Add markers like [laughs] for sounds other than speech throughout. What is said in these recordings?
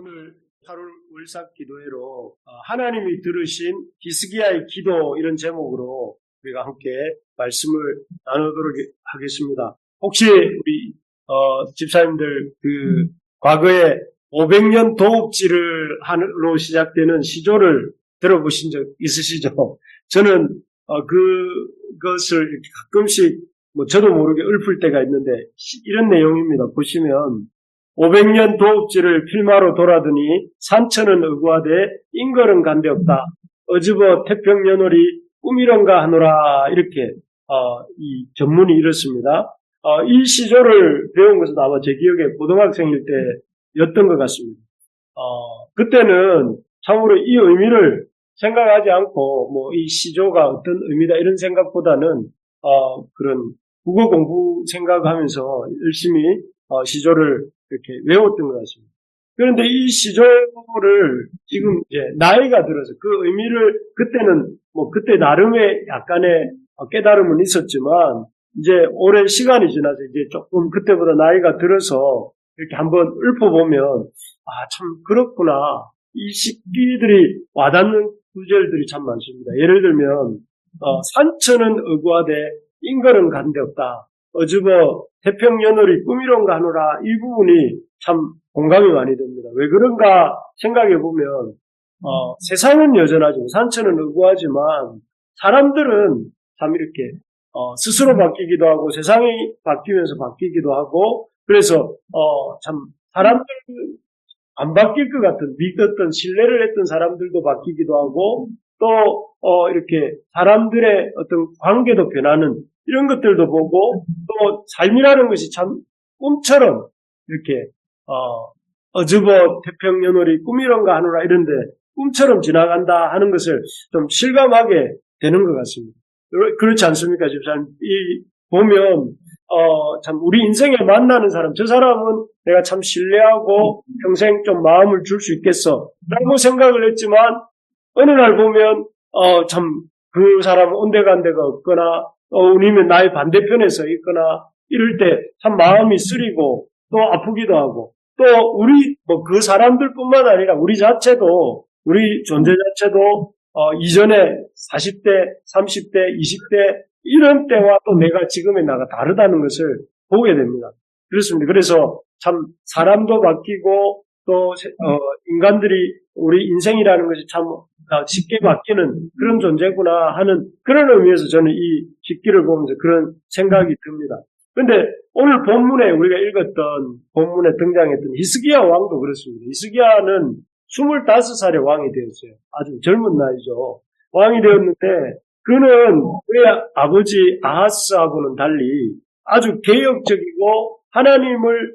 오늘 8월 월삭 기도회로 어, 하나님이 들으신 히스기야의 기도 이런 제목으로 우리가 함께 말씀을 나누도록 하겠습니다. 혹시 우리 어, 집사님들 그 과거에 500년 도읍지를 하로 시작되는 시조를 들어보신 적 있으시죠? [laughs] 저는 어, 그것을 가끔씩 뭐 저도 모르게 읊을 때가 있는데 이런 내용입니다. 보시면 500년 도읍지를 필마로 돌아드니 산천은 의구하되 인걸은 간데 없다. 어즈버 태평연월이 꿈이런가 하노라 이렇게 어, 이 전문이 이렇습니다. 어, 이 시조를 배운 것은 아마 제 기억에 고등학생일 때였던 것 같습니다. 어, 그때는 참으로 이 의미를 생각하지 않고 뭐 이 시조가 어떤 의미다 이런 생각보다는 어, 그런 국어 공부 생각하면서 열심히 어, 시조를 이렇게 외웠던 것 같습니다. 그런데 이 시조를 지금 이제 나이가 들어서 그 의미를 그때는 뭐 그때 나름의 약간의 깨달음은 있었지만 이제 오랜 시간이 지나서 이제 조금 그때보다 나이가 들어서 이렇게 한번 읊어보면 아 참 그렇구나 이 식기들이 와닿는 구절들이 참 많습니다. 예를 들면 어, 산천은 의구하되 인걸은 간데 없다. 어즈버 태평연월이 꿈이론가 하노라 이 부분이 참 공감이 많이 됩니다. 왜 그런가 생각해 보면 어, 세상은 여전하죠. 산천은 의구하지만 사람들은 참 이렇게 어, 스스로 바뀌기도 하고 세상이 바뀌면서 바뀌기도 하고 그래서 어, 참 사람들 안 바뀔 것 같은 믿었던 신뢰를 했던 사람들도 바뀌기도 하고 또 어, 이렇게 사람들의 어떤 관계도 변하는 이런 것들도 보고 또 삶이라는 것이 참 꿈처럼 이렇게 어, 어즈버 태평연월이 꿈이런가 하노라 이런데 꿈처럼 지나간다 하는 것을 좀 실감하게 되는 것 같습니다. 그렇지 않습니까, 집사님? 이 보면 어, 참 우리 인생에 만나는 사람, 저 사람은 내가 참 신뢰하고 평생 좀 마음을 줄 수 있겠어. 라고 생각을 했지만 어느 날 보면 어, 참 그 사람은 온데간데가 없거나 어, 아니면 나의 반대편에 서 있거나 이럴 때 참 마음이 쓰리고 또 아프기도 하고 또 우리 뭐 그 사람들뿐만 아니라 우리 자체도 우리 존재 자체도 어, 이전에 40대, 30대, 20대 이런 때와 또 내가 지금의 나가 다르다는 것을 보게 됩니다. 그렇습니다. 그래서 참 사람도 바뀌고 또 어, 인간들이 우리 인생이라는 것이 참 쉽게 바뀌는 그런 존재구나 하는 그런 의미에서 저는 이 식기를 보면서 그런 생각이 듭니다. 그런데 오늘 본문에 우리가 읽었던 본문에 등장했던 히스기야 왕도 그렇습니다. 히스기야는 25살의 왕이 되었어요. 아주 젊은 나이죠. 왕이 되었는데 그는 그의 아버지 아하스하고는 달리 아주 개혁적이고 하나님을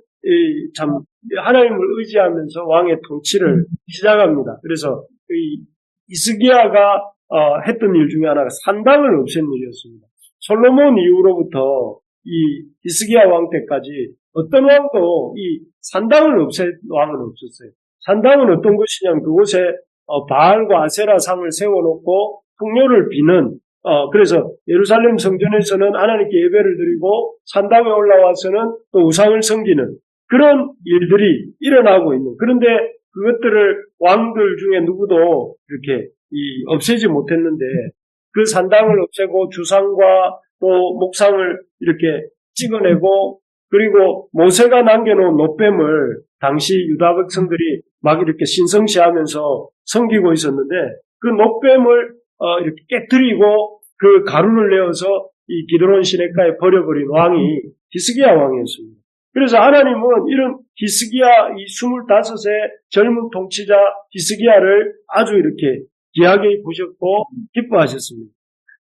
참 하나님을 의지하면서 왕의 통치를 시작합니다. 그래서 이 이스기야가 어, 했던 일 중에 하나가 산당을 없앤 일이었습니다. 솔로몬 이후로부터 이 이스기야 왕 때까지 어떤 왕도 이 산당을 없앤 왕은 없었어요. 산당은 어떤 곳이냐면 그곳에 어, 바알과 아세라 상을 세워놓고 풍요를 비는 어, 그래서 예루살렘 성전에서는 하나님께 예배를 드리고 산당에 올라와서는 또 우상을 섬기는 그런 일들이 일어나고 있는 그런데 그것들을 왕들 중에 누구도 이렇게 이 없애지 못했는데 그 산당을 없애고 주상과 또 목상을 이렇게 찍어내고 그리고 모세가 남겨놓은 노뱀을 당시 유다 백성들이 막 이렇게 신성시하면서 섬기고 있었는데 그 노뱀을 어 이렇게 깨뜨리고 그 가루를 내어서 이 기드론 시내가에 버려버린 왕이 히스기야 왕이었습니다. 그래서 하나님은 이런 히스기야 이 25세 젊은 통치자 히스기야를 아주 이렇게 귀하게 보셨고 기뻐하셨습니다.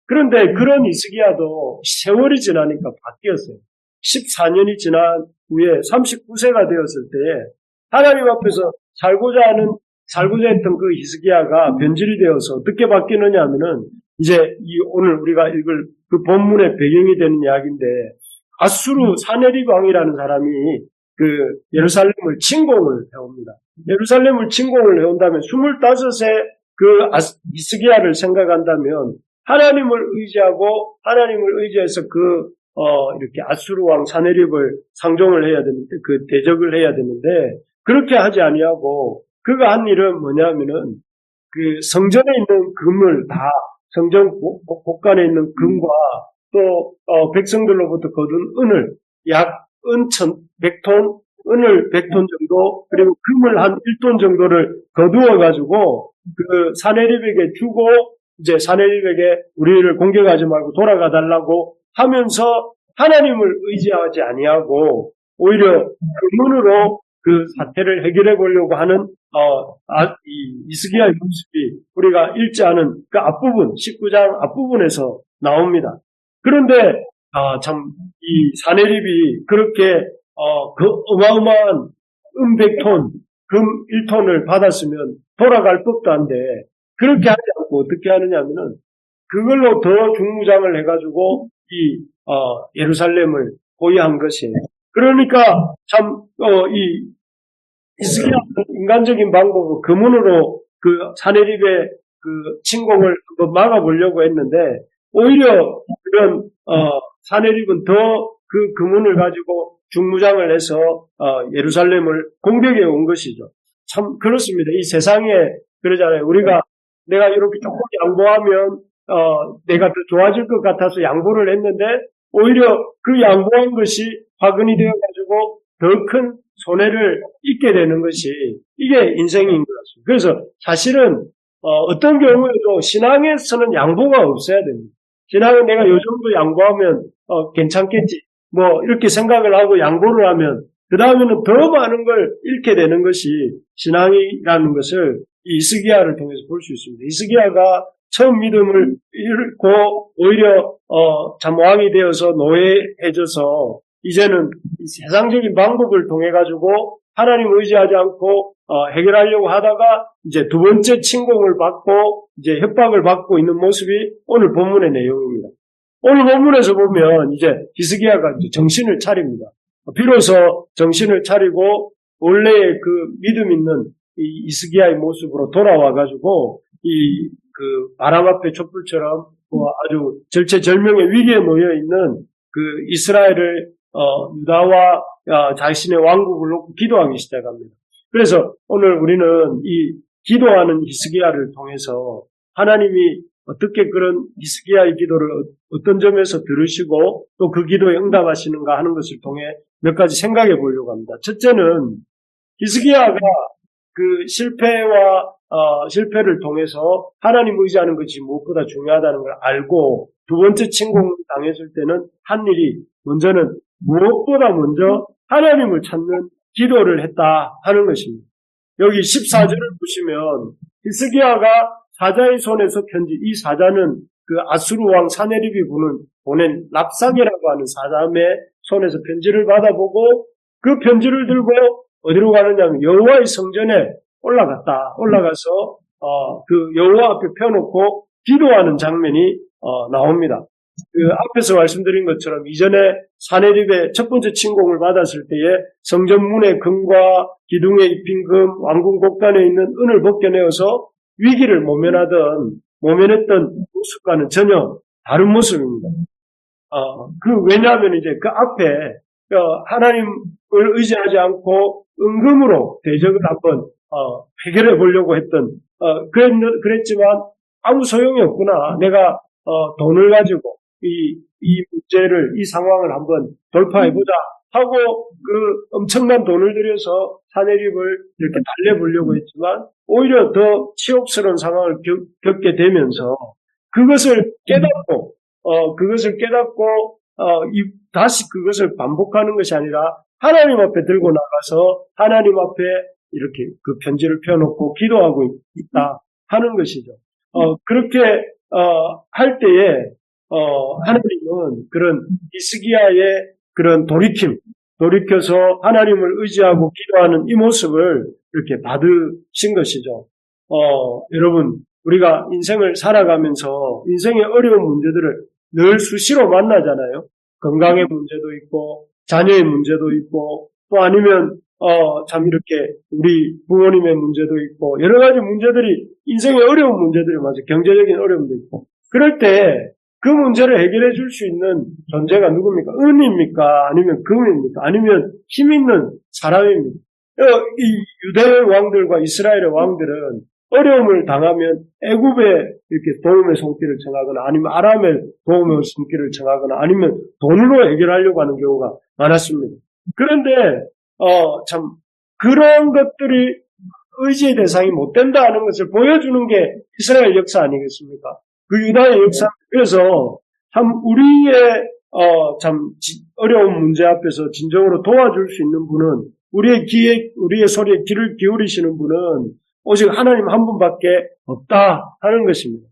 그런데 그런 히스기야도 세월이 지나니까 바뀌었어요. 14년이 지난 후에 39세가 되었을 때 하나님 앞에서 살고자 하는 살고자 했던 그 히스기야가 변질이 되어서 어떻게 바뀌느냐 하면은 이제 이 오늘 우리가 읽을 그 본문의 배경이 되는 이야기인데 아수르 사네리 왕이라는 사람이 그 예루살렘을 침공을 해옵니다. 예루살렘을 침공을 해온다면 25세 그 이스기야를 생각한다면 하나님을 의지하고 하나님을 의지해서 그 어, 이렇게 아수르 왕 사네립을 상종을 해야 되는데 그 대적을 해야 되는데 그렇게 하지 아니하고 그가 한 일은 뭐냐면은 그 성전에 있는 금을 다 성전 복간에 있는 금과 또 어, 백성들로부터 거둔 은을 약 은천 100톤 은을 100톤 정도 그리고 금을 한 1톤 정도를 거두어 가지고 그 사내립에게 주고 이제 사내립에게 우리를 공격하지 말고 돌아가 달라고 하면서 하나님을 의지하지 아니하고 오히려 금문으로 그 사태를 해결해 보려고 하는 어, 아, 이 이스기야의 모습이 우리가 읽지 않은 그 앞부분 19장 앞부분에서 나옵니다. 그런데 아, 참 이 사내립이 그렇게 어, 그 어마어마한 은백톤 금 1톤을 받았으면 돌아갈 법도 한데 그렇게 하지 않고 어떻게 하느냐면은 그걸로 더 중무장을 해가지고 이 어, 예루살렘을 보유한 것이에요. 그러니까 참 어, 이 이스기야 인간적인 방법으로 금은으로 그 사내립의 그 침공을 막아보려고 했는데 오히려 그런 어, 사내립은 더 그 금은을 가지고 중무장을 해서 어, 예루살렘을 공격해 온 것이죠. 참 그렇습니다. 이 세상에 그러잖아요. 우리가 내가 이렇게 조금 양보하면 어, 내가 더 좋아질 것 같아서 양보를 했는데 오히려 그 양보한 것이 화근이 되어 가지고 더 큰 손해를 입게 되는 것이 이게 인생인 것 같습니다. 그래서 사실은 어, 떤 경우에도 신앙에서는 양보가 없어야 됩니다. 신앙은 내가 요 정도 양보하면 어, 괜찮겠지. 뭐 이렇게 생각을 하고 양보를 하면 그 다음에는 더 많은 걸 잃게 되는 것이 신앙이라는 것을 이 이스기야를 통해서 볼 수 있습니다. 이스기야가 처음 믿음을 잃고 오히려 어, 참 왕이 되어서 노예해져서 이제는 이 세상적인 방법을 통해 가지고 하나님 의지하지 않고 어, 해결하려고 하다가 이제 두 번째 침공을 받고 이제 협박을 받고 있는 모습이 오늘 본문의 내용입니다. 오늘 본문에서 보면 이제 히스기야가 이제 정신을 차립니다. 비로소 정신을 차리고 원래의 그 믿음 있는 이 이스기야의 모습으로 돌아와 가지고 이 그 바람 앞에 촛불처럼 뭐 아주 절체절명의 위기에 놓여 있는 그 이스라엘을 어, 유다와 어, 자신의 왕국을 놓고 기도하기 시작합니다. 그래서 오늘 우리는 이 기도하는 히스기야를 통해서 하나님이 어떻게 그런 히스기야의 기도를 어- 어떤 점에서 들으시고 또 그 기도에 응답하시는가 하는 것을 통해 몇 가지 생각해 보려고 합니다. 첫째는 히스기야가 그 실패와 어, 실패를 통해서 하나님 의지하는 것이 무엇보다 중요하다는 걸 알고 두 번째 침공을 당했을 때는 한 일이 먼저는 무엇보다 먼저 하나님을 찾는 기도를 했다 하는 것입니다. 여기 14절을 보시면 히스기야가 사자의 손에서 편지 이 사자는 그 아수르 왕 사네립이 보는 보낸 랍사게라고 하는 사람의 손에서 편지를 받아보고 그 편지를 들고 어디로 가느냐면 여호와의 성전에 올라갔다. 올라가서 어, 그 여호와 앞에 펴놓고 기도하는 장면이 어, 나옵니다. 그 앞에서 말씀드린 것처럼 이전에 사내립의 첫 번째 침공을 받았을 때에 성전 문의 금과 기둥에 입힌 금, 왕궁 곡단에 있는 은을 벗겨내어서 위기를 모면하던 모면했던 모습과는 전혀 다른 모습입니다. 어, 그 왜냐하면 이제 그 앞에 어, 하나님을 의지하지 않고 은금으로 대적을 한번 어, 해결해 보려고 했던 어, 그랬, 그랬지만 아무 소용이 없구나. 내가 어, 돈을 가지고 이, 이 문제를 이 상황을 한번 돌파해 보자 하고 그 엄청난 돈을 들여서 사내립을 이렇게 달래보려고 했지만 오히려 더 치욕스러운 상황을 겪, 겪게 되면서 그것을 깨닫고 어, 그것을 깨닫고 어, 이- 다시 그것을 반복하는 것이 아니라 하나님 앞에 들고 나가서 하나님 앞에 이렇게 그 편지를 펴놓고 기도하고 있- 있다 하는 것이죠. 어, 그렇게 어, 할 때에 어, 하나님은 그런 이스기야의 그런 돌이킴, 돌이켜서 하나님을 의지하고 기도하는 이 모습을 이렇게 받으신 것이죠. 어, 여러분, 우리가 인생을 살아가면서 인생의 어려운 문제들을 늘 수시로 만나잖아요. 건강의 문제도 있고, 자녀의 문제도 있고, 또 아니면, 어, 참 이렇게 우리 부모님의 문제도 있고, 여러 가지 문제들이, 인생의 어려운 문제들이 맞아. 경제적인 어려움도 있고. 그럴 때, 그 문제를 해결해 줄 수 있는 존재가 누굽니까? 은입니까? 아니면 금입니까? 아니면 힘 있는 사람입니까? 어, 이 유대 왕들과 이스라엘의 왕들은 어려움을 당하면 애굽에 이렇게 도움의 손길을 청하거나 아니면 아람의 도움의 손길을 청하거나 아니면 돈으로 해결하려고 하는 경우가 많았습니다. 그런데 어, 참 그런 것들이 의지의 대상이 못 된다는 것을 보여주는 게 이스라엘 역사 아니겠습니까? 그 유다의 역사. 그래서 참 우리의 어, 참 지- 어려운 문제 앞에서 진정으로 도와줄 수 있는 분은 우리의 귀에 우리의 소리에 귀를 기울이시는 분은 오직 하나님 한 분밖에 없다 하는 것입니다.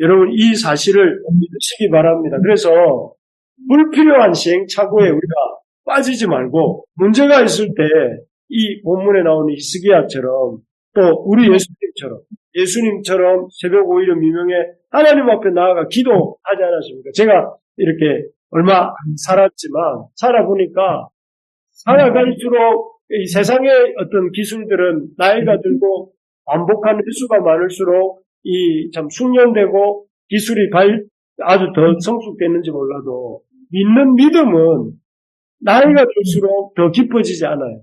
여러분 이 사실을 믿으시기 바랍니다. 그래서 불필요한 시행착오에 우리가 빠지지 말고 문제가 있을 때 이 본문에 나오는 히스기야처럼 또 우리 예수님처럼 예수님처럼 새벽 오일의 미명에 하나님 앞에 나아가 기도하지 않았습니까? 제가 이렇게 얼마 안 살았지만 살아보니까 살아갈수록 이 세상의 어떤 기술들은 나이가 들고 반복하는 횟수가 많을수록 이 참 숙련되고 기술이 발 아주 더 성숙됐는지 몰라도 믿는 믿음은 나이가 들수록 더 깊어지지 않아요.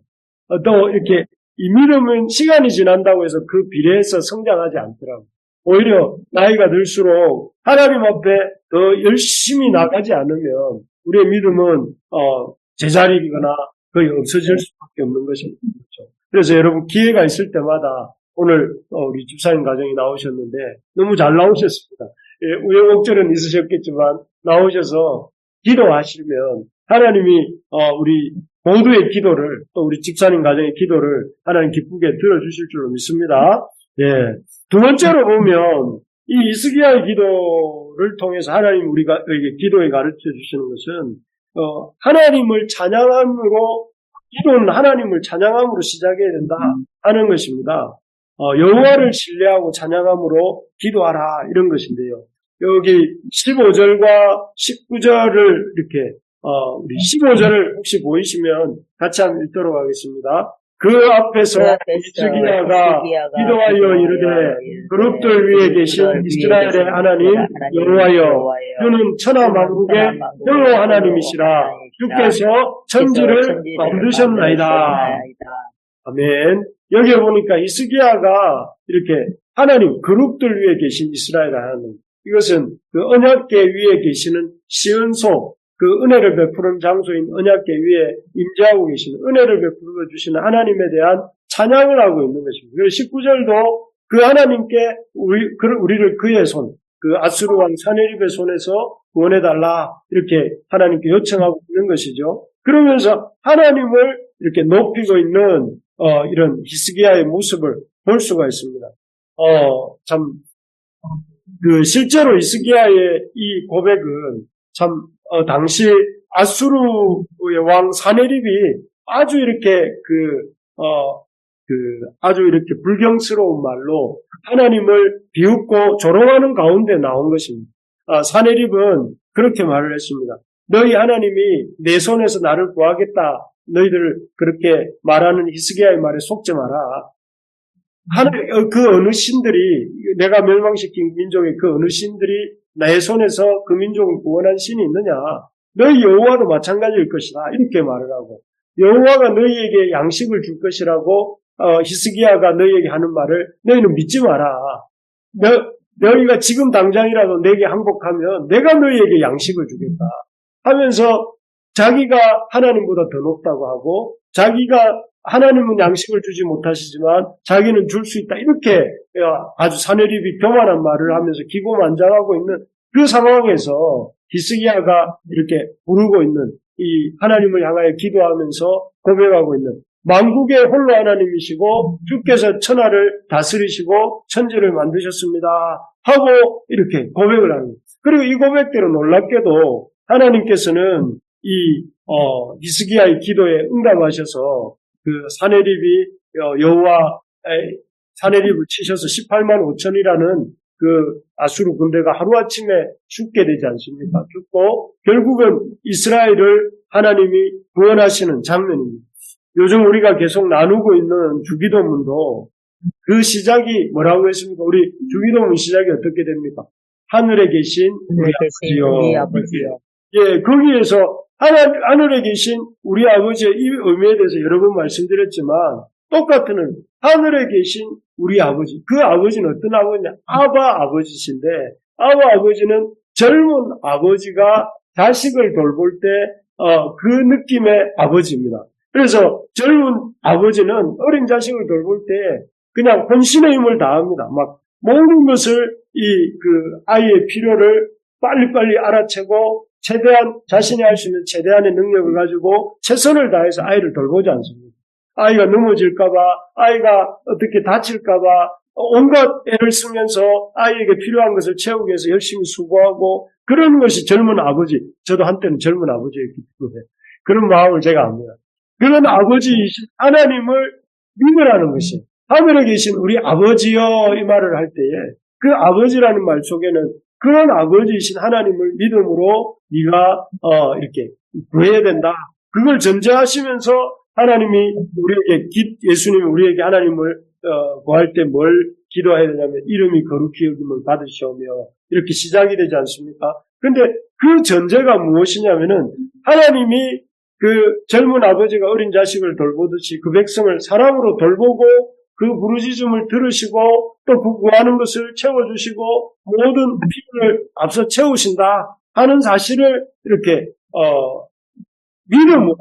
어, 또 이렇게 이 믿음은 시간이 지난다고 해서 그 비례해서 성장하지 않더라고요. 오히려 나이가 들수록 하나님 앞에 더 열심히 나가지 않으면 우리의 믿음은 어, 제자리거나 거의 없어질 수밖에 없는 것입니다. 그렇죠? 그래서 여러분 기회가 있을 때마다 오늘 어, 우리 집사님 가정이 나오셨는데 너무 잘 나오셨습니다. 예, 우여곡절은 있으셨겠지만 나오셔서 기도하시면 하나님이 어, 우리 모두의 기도를 또 우리 집사님 가정의 기도를 하나님 기쁘게 들어주실 줄로 믿습니다. 예. 두 번째로 보면 이 이스기야의 기도를 통해서 하나님 우리가 에게 기도에 가르쳐 주시는 것은 어, 하나님을 찬양함으로 기도는 하나님을 찬양함으로 시작해야 된다 하는 것입니다. 어, 여호와를 신뢰하고 찬양함으로 기도하라 이런 것인데요. 여기 15절과 19절을 이렇게 어, 우리 15절을 혹시 보이시면 같이 한번 읽도록 하겠습니다. 그 앞에서 히스기야가 기도하여 이르되 그룹들 위에 계신 이스라엘의 하나님 여호와여 그는 천하 만국의 홀로 하나님이시라 주께서 천지를 만드셨나이다. 아멘. 여기 보니까 이스기야가 이렇게 하나님 그룹들 위에 계신 이스라엘 하나님 이것은 그 언약계 위에 계시는 시은소 그 은혜를 베푸는 장소인 언약계 위에 임재하고 계시는 은혜를 베풀어 주시는 하나님에 대한 찬양을 하고 있는 것입니다. 그리고 19절도 그 하나님께 우리, 그- 우리를 그의 손, 그 아수르 왕 사네립의 손에서 구원해달라 이렇게 하나님께 요청하고 있는 것이죠. 그러면서 하나님을 이렇게 높이고 있는 어, 이런 히스기야의 모습을 볼 수가 있습니다. 어, 참, 그, 실제로 히스기야의 이 고백은 참, 어, 당시 아수르의 왕 사네립이 아주 이렇게 그, 어, 그, 아주 이렇게 불경스러운 말로 하나님을 비웃고 조롱하는 가운데 나온 것입니다. 아, 사네립은 그렇게 말을 했습니다. 너희 하나님이 내 손에서 나를 구하겠다. 너희들 그렇게 말하는 히스기야의 말에 속지 마라. 하나님, 어, 그 어느 신들이 내가 멸망시킨 민족의 그 어느 신들이 내 손에서 그 민족을 구원한 신이 있느냐? 너희 여호와도 마찬가지일 것이다. 이렇게 말을 하고 여호와가 너희에게 양식을 줄 것이라고 어, 히스기야가 너희에게 하는 말을 너희는 믿지 마라. 너, 너희가 지금 당장이라도 내게 항복하면 내가 너희에게 양식을 주겠다. 하면서 자기가 하나님보다 더 높다고 하고 자기가 하나님은 양식을 주지 못하시지만 자기는 줄 수 있다. 이렇게 아주 사내립이 교만한 말을 하면서 기고만장하고 있는 그 상황에서 히스기야가 이렇게 부르고 있는 이 하나님을 향하여 기도하면서 고백하고 있는 만국의 홀로 하나님이시고 주께서 천하를 다스리시고 천지를 만드셨습니다. 하고 이렇게 고백을 하는. 그리고 이 고백대로 놀랍게도 하나님께서는 이 어, 히스기야의 기도에 응답하셔서 그 사내립이 어, 여호와 사내립을 치셔서 18만 5천이라는 그 아수르 군대가 하루아침에 죽게 되지 않습니까? 죽고 결국은 이스라엘을 하나님이 구원하시는 장면입니다. 요즘 우리가 계속 나누고 있는 주기도문도 그 시작이 뭐라고 했습니까? 우리 주기도문 시작이 어떻게 됩니까? 하늘에 계신 우리 아버지요. 예, 거기에서 하늘, 하늘에 계신 우리 아버지의 이 의미에 대해서 여러 번 말씀드렸지만 똑같은 하늘에 계신 우리 아버지. 그 아버지는 어떤 아버지냐? 아바 아버지신데 아바 아버지는 젊은 아버지가 자식을 돌볼 때, 어, 그 느낌의 아버지입니다. 그래서 젊은 아버지는 어린 자식을 돌볼 때 그냥 혼신의 힘을 다합니다. 막 모든 것을 이 그 아이의 필요를 빨리빨리 알아채고 최대한 자신이 할 수 있는 최대한의 능력을 가지고 최선을 다해서 아이를 돌보지 않습니다. 아이가 넘어질까봐, 아이가 어떻게 다칠까봐 온갖 애를 쓰면서 아이에게 필요한 것을 채우기 위해서 열심히 수고하고 그런 것이 젊은 아버지, 저도 한때는 젊은 아버지였기 때문에 그런 마음을 제가 압니다. 그런 아버지이신 하나님을 믿으라는 것이 하늘에 계신 우리 아버지여 이 말을 할 때에 그 아버지라는 말 속에는 그런 아버지이신 하나님을 믿음으로 네가 어, 이렇게 구해야 된다. 그걸 전제하시면서 하나님이 우리에게 기- 예수님이 우리에게 하나님을 어, 구할 때 뭘 기도해야 되냐면 이름이 거룩히 여김을 받으시오며 이렇게 시작이 되지 않습니까? 근데 그 전제가 무엇이냐면은 하나님이 그 젊은 아버지가 어린 자식을 돌보듯이 그 백성을 사랑으로 돌보고 그 부르짖음을 들으시고 또 그 구하는 것을 채워주시고 모든 필요를 앞서 채우신다 하는 사실을 이렇게 어, 믿음으로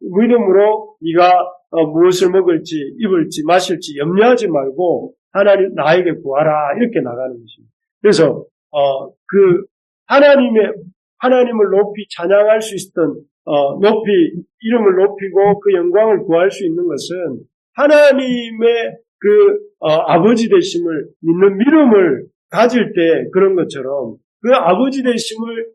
믿음으로 네가 어, 무엇을 먹을지 입을지 마실지 염려하지 말고 하나님 나에게 구하라 이렇게 나가는 것입니다. 그래서 어, 그 하나님의 하나님을 높이 찬양할 수 있던 어, 높이 이름을 높이고 그 영광을 구할 수 있는 것은 하나님의 그 어, 아버지 되심을 믿는 믿음을 가질 때 그런 것처럼 그 아버지 되심을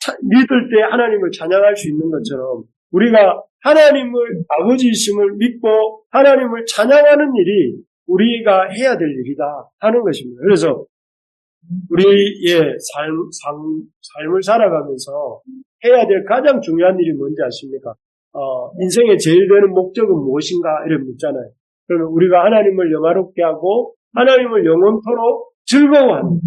차- 믿을 때 하나님을 찬양할 수 있는 것처럼 우리가 하나님을 아버지이심을 믿고 하나님을 찬양하는 일이 우리가 해야 될 일이다 하는 것입니다. 그래서 우리의 삶, 삶, 삶을 살아가면서 해야 될 가장 중요한 일이 뭔지 아십니까? 어, 인생의 제일 되는 목적은 무엇인가? 이런 묻잖아요. 그러면 우리가 하나님을 영화롭게 하고 하나님을 영원토록 즐거워하는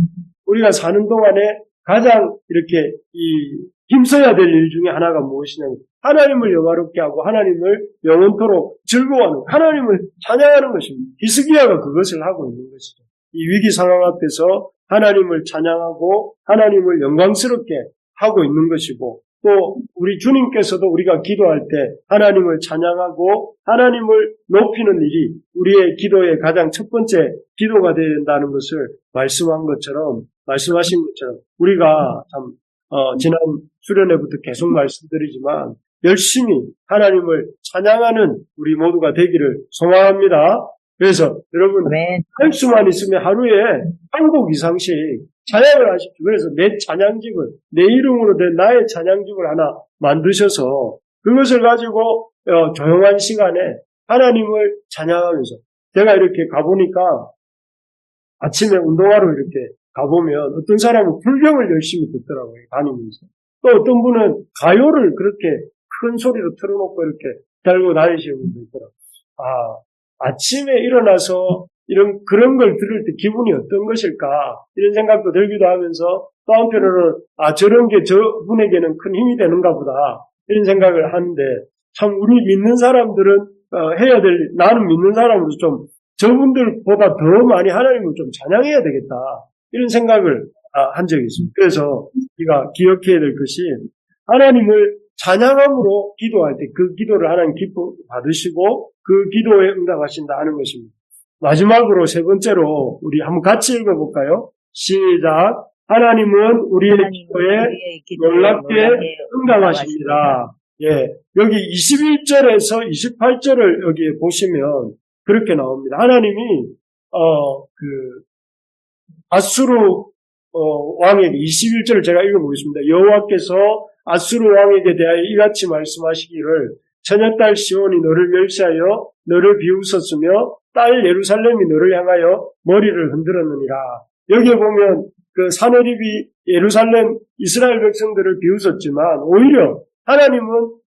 우리가 사는 동안에 가장 이렇게 이 힘써야 될 일 중에 하나가 무엇이냐면 하나님을 영화롭게 하고 하나님을 영원토록 즐거워하는 하나님을 찬양하는 것입니다. 히스기야가 그것을 하고 있는 것이죠. 이 위기 상황 앞에서 하나님을 찬양하고 하나님을 영광스럽게 하고 있는 것이고 또 우리 주님께서도 우리가 기도할 때 하나님을 찬양하고 하나님을 높이는 일이 우리의 기도의 가장 첫 번째 기도가 되어야 된다는 것을 말씀한 것처럼 말씀하신 것처럼 우리가 참 어, 지난 수련회부터 계속 말씀드리지만 열심히 하나님을 찬양하는 우리 모두가 되기를 소망합니다. 그래서 여러분. 할 수만 있으면 하루에 한곡 이상씩 찬양을 하십시오. 그래서 내 찬양집을, 내 이름으로 된 나의 찬양집을 하나 만드셔서 그것을 가지고 어, 조용한 시간에 하나님을 찬양하면서 제가 이렇게 가보니까 아침에 운동하러 이렇게 가보면 어떤 사람은 불경을 열심히 듣더라고요. 다니면서. 또 어떤 분은 가요를 그렇게 큰 소리로 틀어놓고 이렇게 달고 다니시는 분도 있더라고요. 아, 아침에 일어나서 이런 그런 걸 들을 때 기분이 어떤 것일까 이런 생각도 들기도 하면서 또 한편으로는 아 저런 게 저분에게는 큰 힘이 되는가 보다 이런 생각을 하는데 참 우리 믿는 사람들은 어, 해야 될 일, 나는 믿는 사람으로서 좀 저분들보다 더 많이 하나님을 좀 찬양해야 되겠다 이런 생각을 아, 한 적이 있습니다. 그래서 우리가 기억해야 될 것이 하나님을 찬양함으로 기도할 때 그 기도를 하나님 기뻐 받으시고 그 기도에 응답하신다 하는 것입니다. 마지막으로 세 번째로 우리 한번 같이 읽어볼까요? 시작. 하나님은 우리의 기도에 놀랍게 응답하십니다. 예. 여기 21절에서 28절을 여기에 보시면 그렇게 나옵니다. 하나님이, 어, 그, 아수르, 어, 왕에게 21절을 제가 읽어보겠습니다. 여호와께서 아수르 왕에게 대하여 이같이 말씀하시기를 처녀딸 시온이 너를 멸시하여 너를 비웃었으며 딸 예루살렘이 너를 향하여 머리를 흔들었느니라. 여기에 보면 그 사내립이 예루살렘 이스라엘 백성들을 비웃었지만 오히려 하나님은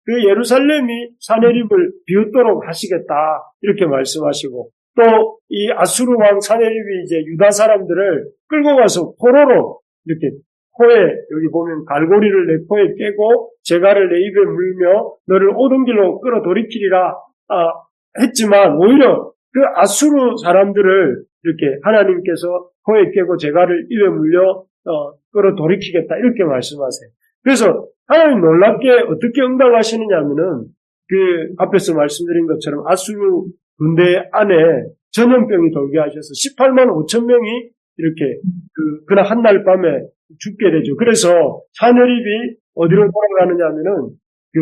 그 예루살렘이 사내립을 비웃도록 하시겠다 이렇게 말씀하시고 또 이 아수르 왕 사내립이 이제 유다 사람들을 끌고 가서 포로로 이렇게 코에 여기 보면 갈고리를 내 코에 깨고 재갈을 내 입에 물며 너를 오던 길로 끌어 돌이키리라 아, 했지만 오히려 그 아수르 사람들을 이렇게 하나님께서 코에 깨고 제가를 입에 물려 어, 끌어 돌이키겠다 이렇게 말씀하세요. 그래서 하나님 놀랍게 어떻게 응답하시느냐면은 그 앞에서 말씀드린 것처럼 아수르 군대 안에 전염병이 돌게 하셔서 18만 5천 명이 이렇게 그 그날 한날 밤에 죽게 되죠. 그래서 사내립이 어디로 돌아가느냐 하면은 그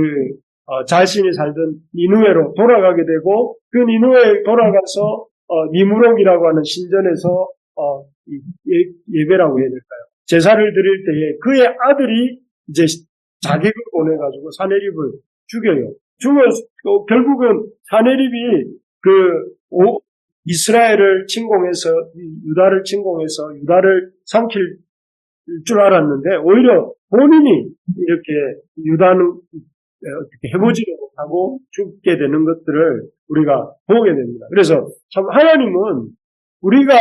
어, 자신이 살던 니누에로 돌아가게 되고 그 니누에 돌아가서 어, 니무록이라고 하는 신전에서 어, 이 예, 예배라고 해야 될까요? 제사를 드릴 때에 그의 아들이 이제 자객을 보내가지고 사내립을 죽여요. 죽어서 어, 결국은 사내립이 그 오- 이스라엘을 침공해서 유다를 침공해서 유다를 삼킬 줄 알았는데 오히려 본인이 이렇게 유다는 어떻게 해보지도 못하고 죽게 되는 것들을 우리가 보게 됩니다. 그래서 참 하나님은 우리가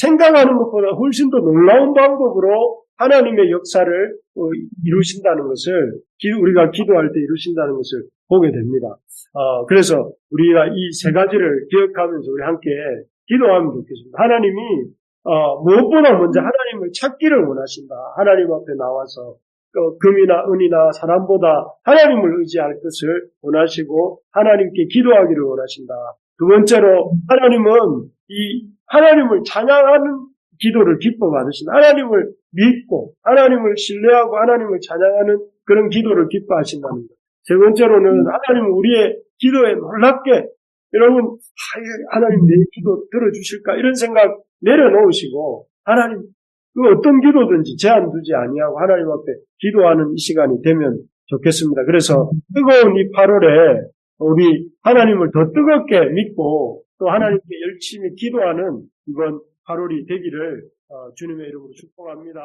생각하는 것보다 훨씬 더 놀라운 방법으로 하나님의 역사를 어, 이루신다는 것을 기- 우리가 기도할 때 이루신다는 것을 보게 됩니다. 어, 그래서 우리가 이 세 가지를 기억하면서 우리 함께 기도하면 좋겠습니다. 하나님이 어, 무엇보다 먼저 하나님을 찾기를 원하신다. 하나님 앞에 나와서 어, 금이나 은이나 사람보다 하나님을 의지할 것을 원하시고 하나님께 기도하기를 원하신다. 두 번째로 하나님은 이 하나님을 찬양하는 기도를 기뻐 받으신다. 하나님을 믿고 하나님을 신뢰하고 하나님을 찬양하는 그런 기도를 기뻐하신다는 것. 세 번째로는 하나님은 우리의 기도에 놀랍게 여러분 아, 하나님 내 기도 들어주실까 이런 생각 내려놓으시고 하나님 그 어떤 기도든지 제한 두지 아니하고 하나님 앞에 기도하는 이 시간이 되면 좋겠습니다. 그래서 뜨거운 이 8월에 우리 하나님을 더 뜨겁게 믿고 또 하나님께 열심히 기도하는 이번 8월이 되기를 어, 주님의 이름으로 축복합니다.